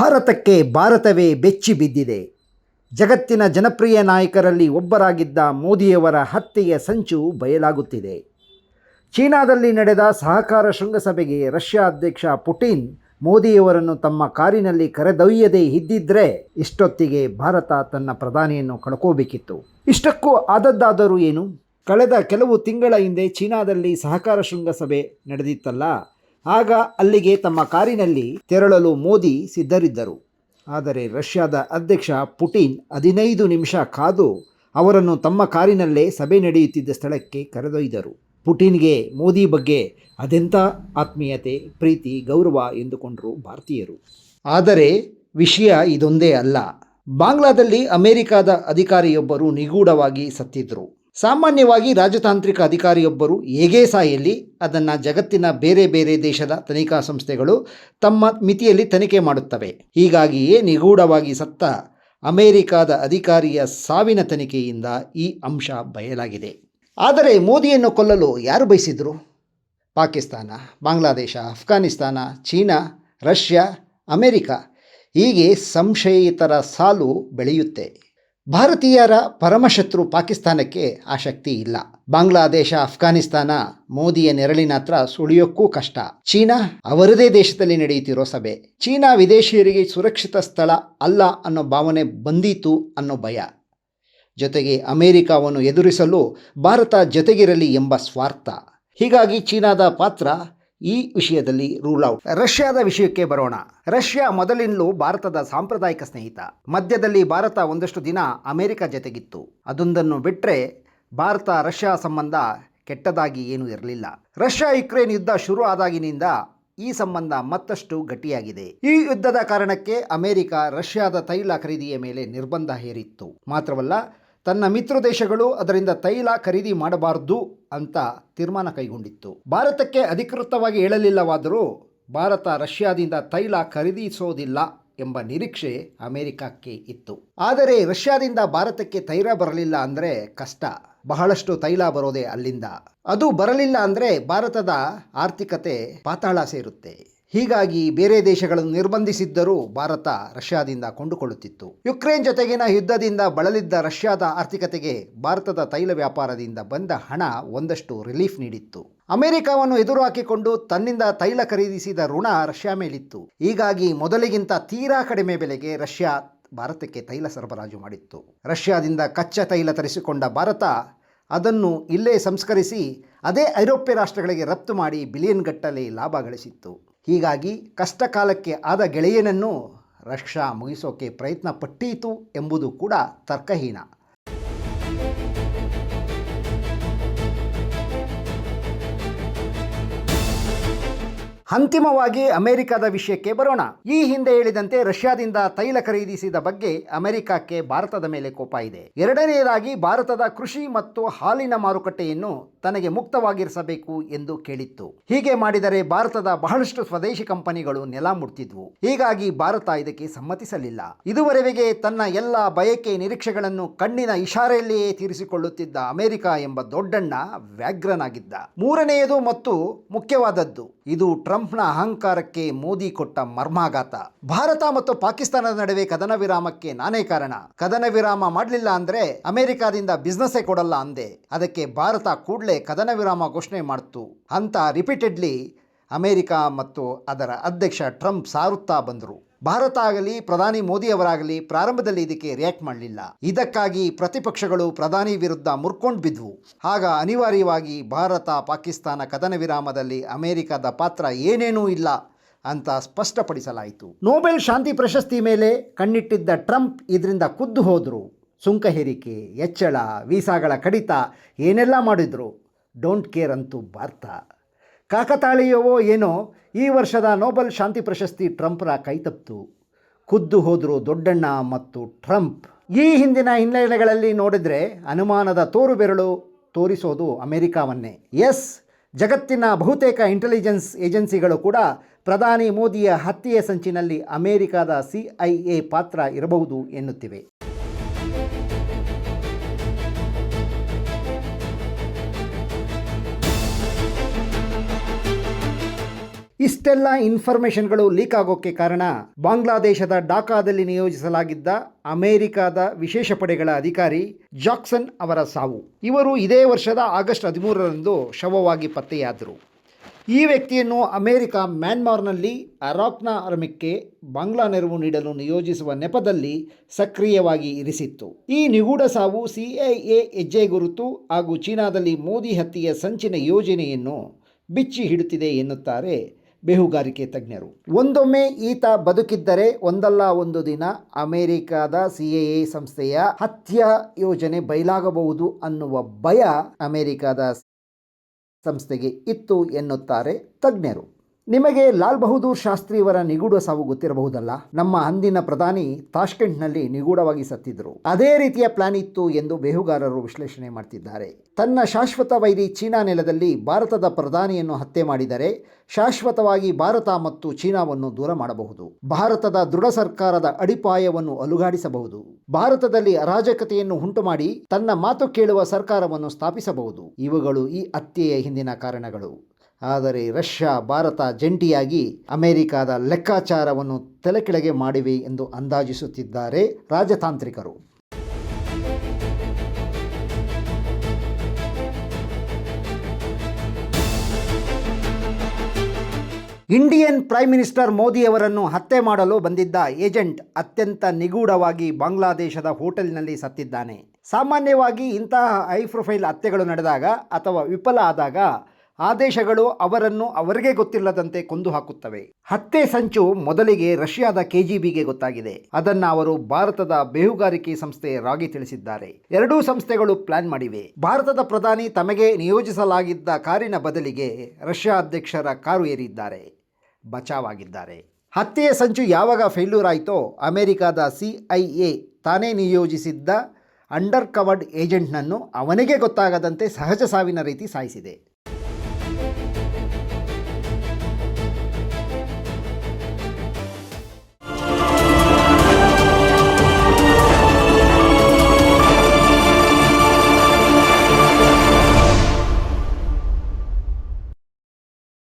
ಭಾರತಕ್ಕೆ ಭಾರತವೇ ಬೆಚ್ಚಿ ಬಿದ್ದಿದೆ. ಜಗತ್ತಿನ ಜನಪ್ರಿಯ ನಾಯಕರಲ್ಲಿ ಒಬ್ಬರಾಗಿದ್ದ ಮೋದಿಯವರ ಹತ್ಯೆಯ ಸಂಚು ಬಯಲಾಗುತ್ತಿದೆ. ಚೀನಾದಲ್ಲಿ ನಡೆದ ಸಹಕಾರ ಶೃಂಗಸಭೆಗೆ ರಷ್ಯಾ ಅಧ್ಯಕ್ಷ ಪುಟಿನ್ ಮೋದಿಯವರನ್ನು ತಮ್ಮ ಕಾರಿನಲ್ಲಿ ಕರೆದೊಯ್ಯದೇ ಇದ್ದಿದ್ರೆ ಇಷ್ಟೊತ್ತಿಗೆ ಭಾರತ ತನ್ನ ಪ್ರಧಾನಿಯನ್ನು ಕಳ್ಕೋಬೇಕಿತ್ತು. ಇಷ್ಟಕ್ಕೂ ಆದದ್ದಾದರೂ ಏನು? ಕಳೆದ ಕೆಲವು ತಿಂಗಳ ಹಿಂದೆ ಚೀನಾದಲ್ಲಿ ಸಹಕಾರ ಶೃಂಗಸಭೆ ನಡೆದಿತ್ತಲ್ಲ? ಆಗ ಅಲ್ಲಿಗೆ ತಮ್ಮ ಕಾರಿನಲ್ಲಿ ತೆರಳಲು ಮೋದಿ ಸಿದ್ಧರಿದ್ದರು. ಆದರೆ ರಷ್ಯಾದ ಅಧ್ಯಕ್ಷ ಪುಟಿನ್ ಹದಿನೈದು ನಿಮಿಷ ಕಾದು ಅವರನ್ನು ತಮ್ಮ ಕಾರಿನಲ್ಲೇ ಸಭೆ ನಡೆಯುತ್ತಿದ್ದ ಸ್ಥಳಕ್ಕೆ ಕರೆದೊಯ್ದರು. ಪುಟಿನ್ಗೆ ಮೋದಿ ಬಗ್ಗೆ ಅದೆಂಥ ಆತ್ಮೀಯತೆ, ಪ್ರೀತಿ, ಗೌರವ ಎಂದುಕೊಂಡರು ಭಾರತೀಯರು. ಆದರೆ ವಿಷಯ ಇದೊಂದೇ ಅಲ್ಲ. ಬಾಂಗ್ಲಾದಲ್ಲಿ ಅಮೆರಿಕಾದ ಅಧಿಕಾರಿಯೊಬ್ಬರು ನಿಗೂಢವಾಗಿ ಸತ್ತಿದ್ದರು ಸಾಮಾನ್ಯವಾಗಿ ರಾಜತಾಂತ್ರಿಕ ಅಧಿಕಾರಿಯೊಬ್ಬರು ಹೇಗೇ ಸಾಯಲ್ಲಿ ಅದನ್ನು ಜಗತ್ತಿನ ಬೇರೆ ಬೇರೆ ದೇಶದ ತನಿಖಾ ಸಂಸ್ಥೆಗಳು ತಮ್ಮ ಮಿತಿಯಲ್ಲಿ ತನಿಖೆ ಮಾಡುತ್ತವೆ. ಹೀಗಾಗಿಯೇ ನಿಗೂಢವಾಗಿ ಸತ್ತ ಅಮೆರಿಕದ ಅಧಿಕಾರಿಯ ಸಾವಿನ ತನಿಖೆಯಿಂದ ಈ ಅಂಶ ಬಯಲಾಗಿದೆ. ಆದರೆ ಮೋದಿಯನ್ನು ಕೊಲ್ಲಲು ಯಾರು ಬಯಸಿದರು? Pakistan, Bangladesh, Afghanistan, China, Russia, America ಹೀಗೆ ಸಂಶಯಿತರ ಸಾಲು ಬೆಳೆಯುತ್ತೆ. ಭಾರತೀಯರ ಪರಮಶತ್ರು ಪಾಕಿಸ್ತಾನಕ್ಕೆ ಆ ಶಕ್ತಿ ಇಲ್ಲ. ಬಾಂಗ್ಲಾದೇಶ, ಅಫ್ಘಾನಿಸ್ತಾನ, ಮೋದಿಯ ನೆರಳಿನ ಹತ್ರ ಸುಳಿಯೋಕ್ಕೂ ಕಷ್ಟ. ಚೀನಾ ಅವರದೇ ದೇಶದಲ್ಲಿ ನಡೆಯುತ್ತಿರೋ ಸಭೆ. ಚೀನಾ ವಿದೇಶಿಯರಿಗೆ ಸುರಕ್ಷಿತ ಸ್ಥಳ ಅಲ್ಲ ಅನ್ನೋ ಭಾವನೆ ಬಂದೀತು ಅನ್ನೋ ಭಯ. ಜೊತೆಗೆ ಅಮೆರಿಕಾವನ್ನು ಎದುರಿಸಲು ಭಾರತ ಜೊತೆಗಿರಲಿ ಎಂಬ ಸ್ವಾರ್ಥ. ಹೀಗಾಗಿ ಚೀನಾದ ಪಾತ್ರ ಈ ವಿಷಯದಲ್ಲಿ ರೂಲ್ ಔಟ್. ರಷ್ಯಾದ ವಿಷಯಕ್ಕೆ ಬರೋಣ. ರಷ್ಯಾ ಮೊದಲಿನಲ್ಲೂ ಭಾರತದ ಸಾಂಪ್ರದಾಯಿಕ ಸ್ನೇಹಿತ. ಮಧ್ಯದಲ್ಲಿ ಭಾರತ ಒಂದಷ್ಟು ದಿನ ಅಮೆರಿಕ ಜೊತೆಗಿತ್ತು. ಅದೊಂದನ್ನು ಬಿಟ್ಟರೆ ಭಾರತ ರಷ್ಯಾ ಸಂಬಂಧ ಕೆಟ್ಟದಾಗಿ ಏನೂ ಇರಲಿಲ್ಲ. ರಷ್ಯಾ ಯುಕ್ರೇನ್ ಯುದ್ಧ ಶುರು ಆದಾಗಿನಿಂದ ಈ ಸಂಬಂಧ ಮತ್ತಷ್ಟು ಗಟ್ಟಿಯಾಗಿದೆ. ಈ ಯುದ್ಧದ ಕಾರಣಕ್ಕೆ ಅಮೆರಿಕ ರಷ್ಯಾದ ತೈಲ ಖರೀದಿಯ ಮೇಲೆ ನಿರ್ಬಂಧ ಹೇರಿತ್ತು. ಮಾತ್ರವಲ್ಲ ತನ್ನ ಮಿತ್ರ ದೇಶಗಳು ಅದರಿಂದ ತೈಲ ಖರೀದಿ ಮಾಡಬಾರದು ಅಂತ ತೀರ್ಮಾನ ಕೈಗೊಂಡಿತ್ತು. ಭಾರತಕ್ಕೆ ಅಧಿಕೃತವಾಗಿ ಹೇಳಲಿಲ್ಲವಾದರೂ ಭಾರತ ರಷ್ಯಾದಿಂದ ತೈಲ ಖರೀದಿಸೋದಿಲ್ಲ ಎಂಬ ನಿರೀಕ್ಷೆ ಅಮೆರಿಕಕ್ಕೆ ಇತ್ತು. ಆದರೆ ರಷ್ಯಾದಿಂದ ಭಾರತಕ್ಕೆ ತೈಲ ಬರಲಿಲ್ಲ ಅಂದರೆ ಕಷ್ಟ. ಬಹಳಷ್ಟು ತೈಲ ಬರೋದೇ ಅಲ್ಲಿಂದ. ಅದು ಬರಲಿಲ್ಲ ಅಂದರೆ ಭಾರತದ ಆರ್ಥಿಕತೆ ಪಾತಾಳ ಸೇರುತ್ತೆ. ಹೀಗಾಗಿ ಬೇರೆ ದೇಶಗಳನ್ನು ನಿರ್ಬಂಧಿಸಿದ್ದರೂ ಭಾರತ ರಷ್ಯಾದಿಂದ ಕೊಂಡುಕೊಳ್ಳುತ್ತಿತ್ತು. ಯುಕ್ರೇನ್ ಜೊತೆಗಿನ ಯುದ್ಧದಿಂದ ಬಳಲಿದ್ದ ರಷ್ಯಾದ ಆರ್ಥಿಕತೆಗೆ ಭಾರತದ ತೈಲ ವ್ಯಾಪಾರದಿಂದ ಬಂದ ಹಣ ಒಂದಷ್ಟು ರಿಲೀಫ್ ನೀಡಿತ್ತು. ಅಮೆರಿಕವನ್ನು ಎದುರು ಹಾಕಿಕೊಂಡು ತನ್ನಿಂದ ತೈಲ ಖರೀದಿಸಿದ ಋಣ ರಷ್ಯಾ ಮೇಲಿತ್ತು. ಹೀಗಾಗಿ ಮೊದಲಿಗಿಂತ ತೀರಾ ಕಡಿಮೆ ಬೆಲೆಗೆ ರಷ್ಯಾ ಭಾರತಕ್ಕೆ ತೈಲ ಸರಬರಾಜು ಮಾಡಿತ್ತು. ರಷ್ಯಾದಿಂದ ಕಚ್ಚಾ ತೈಲ ತರಿಸಿಕೊಂಡ ಭಾರತ ಅದನ್ನು ಇಲ್ಲೇ ಸಂಸ್ಕರಿಸಿ, ಅದೇ ಐರೋಪ್ಯ ರಾಷ್ಟ್ರಗಳಿಗೆ ರಫ್ತು ಮಾಡಿ ಬಿಲಿಯನ್ ಗಟ್ಟಲೆ ಲಾಭ ಗಳಿಸಿತ್ತು. ಹೀಗಾಗಿ ಕಷ್ಟ ಕಾಲಕ್ಕೆ ಆದ ಗೆಳೆಯನನ್ನು ರಕ್ಷಾ ಮುಗಿಸೋಕೆ ಪ್ರಯತ್ನ ಪಟ್ಟೀತು ಎಂಬುದು ಕೂಡ ತರ್ಕಹೀನ. ಅಂತಿಮವಾಗಿ ಅಮೆರಿಕದ ವಿಷಯಕ್ಕೆ ಬರೋಣ. ಈ ಹಿಂದೆ ಹೇಳಿದಂತೆ ರಷ್ಯಾದಿಂದ ತೈಲ ಖರೀದಿಸಿದ ಬಗ್ಗೆ ಅಮೆರಿಕಕ್ಕೆ ಭಾರತದ ಮೇಲೆ ಕೋಪ ಇದೆ. ಎರಡನೆಯದಾಗಿ ಭಾರತದ ಕೃಷಿ ಮತ್ತು ಹಾಲಿನ ಮಾರುಕಟ್ಟೆಯನ್ನು ತನಗೆ ಮುಕ್ತವಾಗಿರಿಸಬೇಕು ಎಂದು ಕೇಳಿತ್ತು. ಹೀಗೆ ಮಾಡಿದರೆ ಭಾರತದ ಬಹಳಷ್ಟು ಸ್ವದೇಶಿ ಕಂಪನಿಗಳು ನೆಲ ಮುಡ್ತಿದ್ವು ಹೀಗಾಗಿ ಭಾರತ ಇದಕ್ಕೆ ಸಮ್ಮತಿಸಲಿಲ್ಲ. ಇದುವರೆಗೆ ತನ್ನ ಎಲ್ಲ ಬಯಕೆ ನಿರೀಕ್ಷೆಗಳನ್ನು ಕಣ್ಣಿನ ಇಶಾರೆಯಲ್ಲಿಯೇ ತೀರಿಸಿಕೊಳ್ಳುತ್ತಿದ್ದ ಅಮೆರಿಕ ಎಂಬ ದೊಡ್ಡಣ್ಣ ವ್ಯಾಘ್ರನಾಗಿದ್ದ. ಮೂರನೆಯದು ಮತ್ತು ಮುಖ್ಯವಾದದ್ದು ಇದು ಟ್ರಂಪ್ನ ಅಹಂಕಾರಕ್ಕೆ ಮೋದಿ ಕೊಟ್ಟ ಮರ್ಮಾಘಾತ. ಭಾರತ ಮತ್ತು ಪಾಕಿಸ್ತಾನದ ನಡುವೆ ಕದನ ವಿರಾಮಕ್ಕೆ ನಾನೇ ಕಾರಣ. ಕದನ ವಿರಾಮ ಮಾಡಲಿಲ್ಲ ಅಂದ್ರೆ ಅಮೆರಿಕಾದಿಂದ ಬಿಸ್ನೆಸ್ಸೇ ಕೊಡಲ್ಲ ಅಂದೆ. ಅದಕ್ಕೆ ಭಾರತ ಕೂಡಲೇ ಕದನ ವಿರಾಮ ಘೋಷಣೆ ಮಾಡ್ತು. ಅಂತ ರಿಪೀಟೆಡ್ಲಿ ಅಮೆರಿಕ ಮತ್ತು ಅದರ ಅಧ್ಯಕ್ಷ ಟ್ರಂಪ್ ಸಾರುತ್ತಾ ಬಂದರು. ಭಾರತ ಆಗಲಿ, ಪ್ರಧಾನಿ ಮೋದಿ ಅವರಾಗಲಿ ಪ್ರಾರಂಭದಲ್ಲಿ ಇದಕ್ಕೆ ರಿಯಾಕ್ಟ್ ಮಾಡಲಿಲ್ಲ. ಇದಕ್ಕಾಗಿ ಪ್ರತಿಪಕ್ಷಗಳು ಪ್ರಧಾನಿ ವಿರುದ್ಧ ಮುರ್ಕೊಂಡು ಬಿದ್ವು. ಆಗ ಅನಿವಾರ್ಯವಾಗಿ ಭಾರತ ಪಾಕಿಸ್ತಾನ ಕದನ ವಿರಾಮದಲ್ಲಿ ಅಮೆರಿಕದ ಪಾತ್ರ ಏನೇನೂ ಇಲ್ಲ ಅಂತ ಸ್ಪಷ್ಟಪಡಿಸಲಾಯಿತು. ನೋಬೆಲ್ ಶಾಂತಿ ಪ್ರಶಸ್ತಿ ಮೇಲೆ ಕಣ್ಣಿಟ್ಟಿದ್ದ ಟ್ರಂಪ್ ಇದರಿಂದ ಕುದ್ದು ಹೋದರು. ಸುಂಕ ಹೇರಿಕೆ ಹೆಚ್ಚಳ ವೀಸಾಗಳ ಕಡಿತ ಏನೆಲ್ಲ ಮಾಡಿದ್ರು? ಡೋಂಟ್ ಕೇರ್ ಅಂತೂ ಭಾರತ. ಕಾಕತಾಳೀಯವೋ ಏನೋ, ಈ ವರ್ಷದ ನೊಬೆಲ್ ಶಾಂತಿ ಪ್ರಶಸ್ತಿ ಟ್ರಂಪ್ರ ಕೈತಪ್ತು. ಖುದ್ದು ಹೋದರು ದೊಡ್ಡಣ್ಣ ಮತ್ತು ಟ್ರಂಪ್. ಈ ಹಿಂದಿನ ಹಿನ್ನೆಲೆಗಳಲ್ಲಿ ನೋಡಿದರೆ ಅನುಮಾನದ ತೋರು ಬೆರಳು ತೋರಿಸೋದು ಅಮೆರಿಕಾವನ್ನೇ. ಎಸ್, ಜಗತ್ತಿನ ಬಹುತೇಕ ಇಂಟೆಲಿಜೆನ್ಸ್ ಏಜೆನ್ಸಿಗಳು ಕೂಡ ಪ್ರಧಾನಿ ಮೋದಿಯ ಹತ್ಯೆಯ ಸಂಚಿನಲ್ಲಿ ಅಮೆರಿಕದ ಸಿ ಐ ಎ ಪಾತ್ರ ಇರಬಹುದು ಎನ್ನುತ್ತಿವೆ. ಇಷ್ಟೆಲ್ಲ ಇನ್ಫಾರ್ಮೇಷನ್ಗಳು ಲೀಕ್ ಆಗೋಕ್ಕೆ ಕಾರಣ ಬಾಂಗ್ಲಾದೇಶದ ಡಾಕಾದಲ್ಲಿ ನಿಯೋಜಿಸಲಾಗಿದ್ದ ಅಮೆರಿಕದ ವಿಶೇಷ ಪಡೆಗಳ ಅಧಿಕಾರಿ ಜಾಕ್ಸನ್ ಅವರ ಸಾವು. ಇವರು ಇದೇ ವರ್ಷದ ಆಗಸ್ಟ್ ಹದಿಮೂರರಂದು ಶವವಾಗಿ ಪತ್ತೆಯಾದರು. ಈ ವ್ಯಕ್ತಿಯನ್ನು ಅಮೆರಿಕ ಮ್ಯಾನ್ಮಾರ್ನಲ್ಲಿ ಅರಾಕ್ನ ಅರಮಕ್ಕೆ ಬಾಂಗ್ಲಾ ನೆರವು ನೀಡಲು ನಿಯೋಜಿಸುವ ನೆಪದಲ್ಲಿ ಸಕ್ರಿಯವಾಗಿ ಇರಿಸಿತ್ತು. ಈ ನಿಗೂಢ ಸಾವು ಸಿಐಎ ಹೆಜ್ಜೆ ಗುರುತು ಹಾಗೂ ಚೀನಾದಲ್ಲಿ ಮೋದಿ ಹತ್ಯೆಯ ಸಂಚಿನ ಯೋಜನೆಯನ್ನು ಬಿಚ್ಚಿ ಹಿಡುತ್ತಿದೆ ಎನ್ನುತ್ತಾರೆ ಬೇಹುಗಾರಿಕೆ ತಜ್ಞರು. ಒಂದೊಮ್ಮೆ ಈತ ಬದುಕಿದ್ದರೆ ಒಂದಲ್ಲ ಒಂದು ದಿನ ಅಮೆರಿಕದ ಸಿಎಎ ಸಂಸ್ಥೆಯ ಹತ್ಯಾ ಯೋಜನೆ ಬಯಲಾಗಬಹುದು ಅನ್ನುವ ಭಯ ಅಮೆರಿಕದ ಸಂಸ್ಥೆಗೆ ಇತ್ತು ಎನ್ನುತ್ತಾರೆ ತಜ್ಞರು. ನಿಮಗೆ ಲಾಲ್ ಬಹದ್ದೂರ್ ಶಾಸ್ತ್ರಿಯವರ ನಿಗೂಢ ಸಾವು ಗೊತ್ತಿರಬಹುದಲ್ಲ? ನಮ್ಮ ಅಂದಿನ ಪ್ರಧಾನಿ ತಾಷ್ಕೆಂಟ್ನಲ್ಲಿ ನಿಗೂಢವಾಗಿ ಸತ್ತಿದ್ರು. ಅದೇ ರೀತಿಯ ಪ್ಲಾನ್ ಇತ್ತು ಎಂದು ಬೇಹುಗಾರರು ವಿಶ್ಲೇಷಣೆ ಮಾಡ್ತಿದ್ದಾರೆ. ತನ್ನ ಶಾಶ್ವತ ವೈರಿ ಚೀನಾ ನೆಲದಲ್ಲಿ ಭಾರತದ ಪ್ರಧಾನಿಯನ್ನು ಹತ್ಯೆ ಮಾಡಿದರೆ ಶಾಶ್ವತವಾಗಿ ಭಾರತ ಮತ್ತು ಚೀನಾವನ್ನು ದೂರ ಮಾಡಬಹುದು. ಭಾರತದ ದೃಢ ಸರ್ಕಾರದ ಅಡಿಪಾಯವನ್ನು ಅಲುಗಾಡಿಸಬಹುದು. ಭಾರತದಲ್ಲಿ ಅರಾಜಕತೆಯನ್ನು ಉಂಟು ಮಾಡಿ ತನ್ನ ಮಾತು ಕೇಳುವ ಸರ್ಕಾರವನ್ನು ಸ್ಥಾಪಿಸಬಹುದು. ಇವುಗಳು ಈ ಹತ್ಯೆಯ ಹಿಂದಿನ ಕಾರಣಗಳು. ಆದರೆ ರಷ್ಯಾ, ಭಾರತ ಜಂಟಿಯಾಗಿ ಅಮೆರಿಕದ ಲೆಕ್ಕಾಚಾರವನ್ನು ತಲೆಕೆಳಗೆ ಮಾಡಿವೆ ಎಂದು ಅಂದಾಜಿಸುತ್ತಿದ್ದಾರೆ ರಾಜತಾಂತ್ರಿಕರು. ಇಂಡಿಯನ್ ಪ್ರೈಮ್ ಮಿನಿಸ್ಟರ್ ಮೋದಿಯವರನ್ನು ಹತ್ಯೆ ಮಾಡಲು ಬಂದಿದ್ದ ಏಜೆಂಟ್ ಅತ್ಯಂತ ನಿಗೂಢವಾಗಿ ಬಾಂಗ್ಲಾದೇಶದ ಹೋಟೆಲ್ನಲ್ಲಿ ಸತ್ತಿದ್ದಾನೆ. ಸಾಮಾನ್ಯವಾಗಿ ಇಂತಹ ಹೈ ಪ್ರೊಫೈಲ್ ಹತ್ಯೆಗಳು ನಡೆದಾಗ ಅಥವಾ ವಿಫಲ ಆದಾಗ ಆದೇಶಗಳು ಅವರನ್ನು ಅವರಿಗೆ ಗೊತ್ತಿಲ್ಲದಂತೆ ಕೊಂದು ಹಾಕುತ್ತವೆ. ಹತ್ತೆ ಸಂಚು ಮೊದಲಿಗೆ ರಷ್ಯಾದ ಕೆಜಿಬಿಗೆ ಗೊತ್ತಾಗಿದೆ. ಅದನ್ನ ಅವರು ಭಾರತದ ಬೇಹುಗಾರಿಕೆ ಸಂಸ್ಥೆ ರಾಗಿ ತಿಳಿಸಿದ್ದಾರೆ. ಎರಡೂ ಸಂಸ್ಥೆಗಳು ಪ್ಲಾನ್ ಮಾಡಿವೆ. ಭಾರತದ ಪ್ರಧಾನಿ ತಮಗೆ ನಿಯೋಜಿಸಲಾಗಿದ್ದ ಕಾರಿನ ಬದಲಿಗೆ ರಷ್ಯಾ ಅಧ್ಯಕ್ಷರ ಕಾರು ಏರಿದ್ದಾರೆ. ಬಚಾವಾಗಿದ್ದಾರೆ. ಹತ್ಯೆಯ ಸಂಚು ಯಾವಾಗ ಫೇಲ್ಯೂರ್ ಆಯಿತೋ ಅಮೆರಿಕದ ಸಿ ಐ ಎ ತಾನೇ ನಿಯೋಜಿಸಿದ್ದ ಅಂಡರ್ ಕವರ್ಡ್ ಏಜೆಂಟ್ನನ್ನು ಅವನಿಗೆ ಗೊತ್ತಾಗದಂತೆ ಸಹಜ ಸಾವಿನ ರೀತಿ ಸಾಯಿಸಿದೆ.